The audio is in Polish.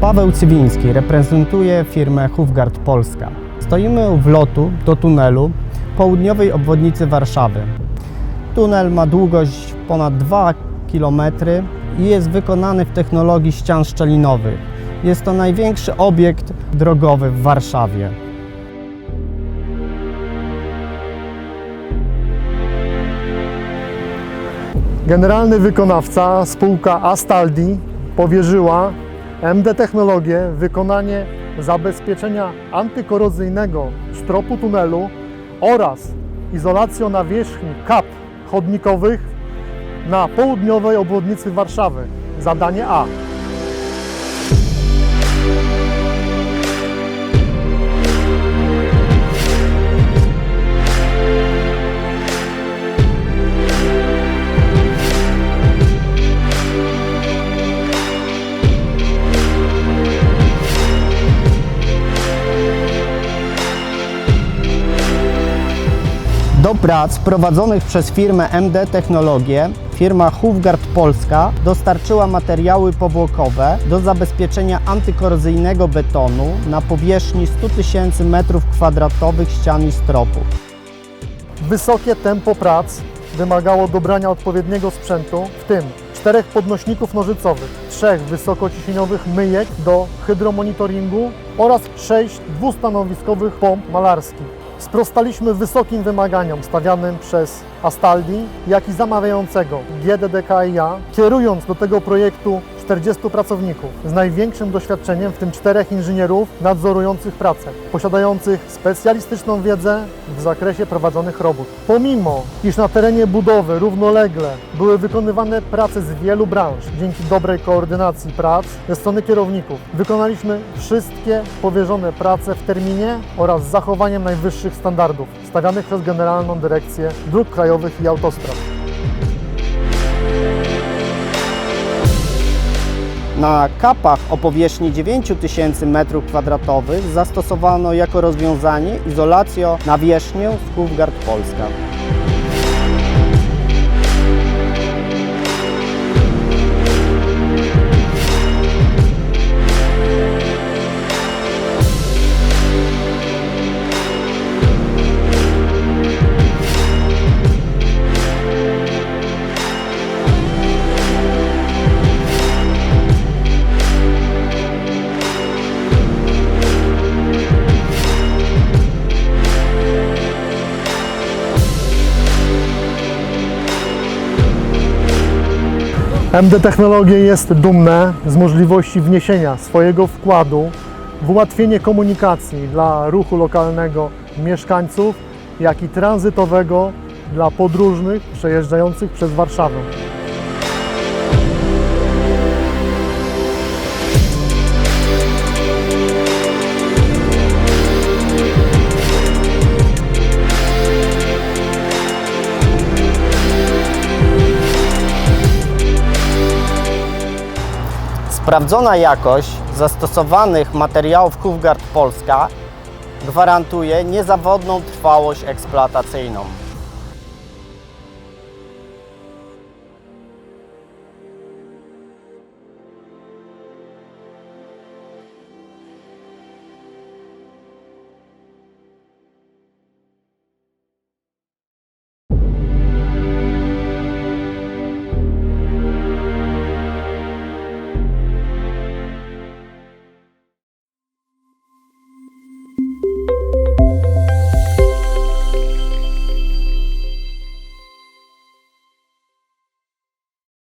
Paweł Cywiński reprezentuje firmę Hufgard Polska. Stoimy u wlotu do tunelu południowej obwodnicy Warszawy. Tunel ma długość ponad 2 km i jest wykonany w technologii ścian szczelinowych. Jest to największy obiekt drogowy w Warszawie. Generalny wykonawca, spółka Astaldi, powierzyła MD Technologię wykonanie zabezpieczenia antykorozyjnego stropu tunelu oraz izolacją nawierzchni kap chodnikowych na południowej obwodnicy Warszawy. Zadanie A. Do prac prowadzonych przez firmę MD Technologie firma Hufgard Polska dostarczyła materiały powłokowe do zabezpieczenia antykorozyjnego betonu na powierzchni 100 tysięcy m2 ścian i stropów. Wysokie tempo prac wymagało dobrania odpowiedniego sprzętu, w tym czterech podnośników nożycowych, trzech wysokociśnieniowych myjek do hydromonitoringu oraz sześć dwustanowiskowych pomp malarskich. Sprostaliśmy wysokim wymaganiom stawianym przez Astaldi, jak i zamawiającego GDDKiA, kierując do tego projektu 40 pracowników z największym doświadczeniem, w tym czterech inżynierów nadzorujących pracę, posiadających specjalistyczną wiedzę w zakresie prowadzonych robót. Pomimo, iż na terenie budowy równolegle były wykonywane prace z wielu branż, dzięki dobrej koordynacji prac ze strony kierowników, wykonaliśmy wszystkie powierzone prace w terminie oraz zachowaniem najwyższych standardów stawianych przez Generalną Dyrekcję Dróg Krajowych i Autostrad. Na kapach o powierzchni 9000 m2 zastosowano jako rozwiązanie izolację nawierzchnię z Hufgard Polska. MD Technologie jest dumne z możliwości wniesienia swojego wkładu w ułatwienie komunikacji dla ruchu lokalnego mieszkańców, jak i tranzytowego dla podróżnych przejeżdżających przez Warszawę. Sprawdzona jakość zastosowanych materiałów Hufgard Polska gwarantuje niezawodną trwałość eksploatacyjną.